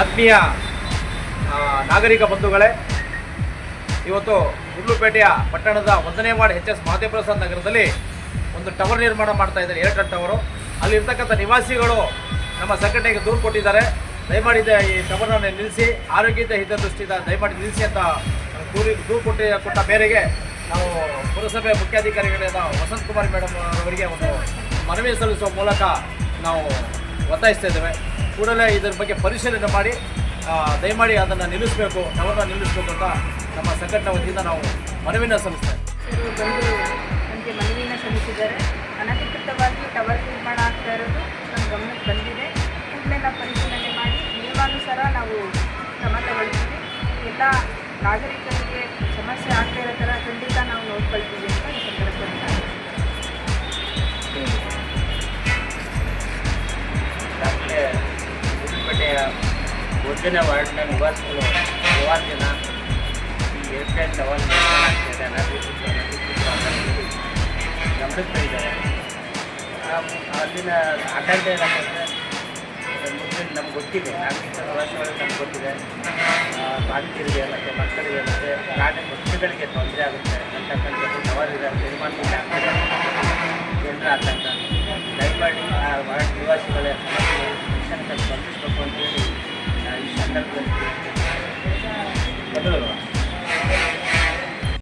ಆತ್ಮೀಯ ನಾಗರಿಕ ಬಂಧುಗಳೇ, ಇವತ್ತು ಗುಡ್ಲುಪೇಟೆಯ ಪಟ್ಟಣದ ಒಂದನೇ ವಾರ್ಡ್ ಎಚ್ ಎಸ್ ಮಹದೇವಪ್ರಸಾದ್ ನಗರದಲ್ಲಿ ಒಂದು ಟವರ್ ನಿರ್ಮಾಣ ಮಾಡ್ತಾ ಇದ್ದಾರೆ, ಏರ್ಟೆಲ್ ಟವರು. ಅಲ್ಲಿರ್ತಕ್ಕಂಥ ನಿವಾಸಿಗಳು ನಮ್ಮ ಸಂಘಟನೆಗೆ ದೂರು ಕೊಟ್ಟಿದ್ದಾರೆ. ದಯಮಾಡಿದ ಈ ಟವರ್ನ ನಿಲ್ಲಿಸಿ, ಆರೋಗ್ಯದ ಹಿತದೃಷ್ಟಿಯಿಂದ ದಯಮಾಡಿ ನಿಲ್ಲಿಸಿ ಅಂತ ದೂರಿ, ದೂರು ಕೊಟ್ಟಿ, ಕೊಟ್ಟ ಮೇರೆಗೆ ನಾವು ಪುರಸಭೆ ಮುಖ್ಯಾಧಿಕಾರಿಗಳಾದ ವಸಂತ್ ಕುಮಾರ್ ಮೇಡಮ್ ಅವರಿಗೆ ಒಂದು ಮನವಿ ಸಲ್ಲಿಸುವ ಮೂಲಕ ನಾವು ಒತ್ತಾಯಿಸ್ತಾ ಇದ್ದೇವೆ. ಕೂಡಲೇ ಇದರ ಬಗ್ಗೆ ಪರಿಶೀಲನೆ ಮಾಡಿ ದಯಮಾಡಿ ಅದನ್ನು ನಿಲ್ಲಿಸಬೇಕು ಟವರ್ನ ನಿಲ್ಲಿಸಬೇಕು ಅಂತ ನಮ್ಮ ಸಂಘಟನೆ ವತಿಯಿಂದ ನಾವು ಮನವಿನ ಸಲ್ಲಿಸ್ತೇವೆ. ನಮಗೆ ಮನವಿನ ಸಲ್ಲಿಸಿದ್ದಾರೆ. ಅನಧಿಕೃತವಾಗಿ ಟವರ್ ನಿರ್ಮಾಣ ಆಗ್ತಾ ಇರೋದು ನಮ್ಮ ಗಮನಕ್ಕೆ ಬಂದಿದೆ. ಕೂಡಲೇ ನಾವು ಪರಿಶೀಲನೆ ಮಾಡಿ, ನಿಯಮಾನುಸಾರ ನಾವು ಕ್ರಮ ತಗೊಳ್ತೀವಿ. ಎಲ್ಲ ನಾಗರಿಕರಿಗೆ ಒಂದನೇ ವಾರ್ಡ್ನ ನಿವಾಸಿಗಳು ಹಲವಾರು ಜನ ಈ ಏಪ್ರಿಲ್ ಅಂತ ಗಮನಿಸ್ತಾ ಅಲ್ಲಿನ ಆಡಳಿತ ಏನಂತಂದರೆ ಮುಸ್ಲಿಂ ನಮ್ಗೆ ಗೊತ್ತಿದೆ. ನಾಗರಿಕ ನಿವಾಸಿಗಳಿಗೆ ನಮ್ಗೆ ಗೊತ್ತಿದೆ. ಬಾಲಕಿಯರಿಗೆ ಮತ್ತು ಮಕ್ಕಳಿಗೆ ಮತ್ತು ಪ್ರಾಣಿ ಮಕ್ಕಳಿಗೆ ತೊಂದರೆ ಆಗುತ್ತೆ. ಅಂತಕ್ಕಂಥದ್ದು ಸವಾಲಿದೆ ತೀರ್ಮಾನ ಜನರ ಆತಂಕ ದಯಮಾಡಿ ಆ ವಾರ್ಡ್ ನಿವಾಸಿಗಳೇ personal.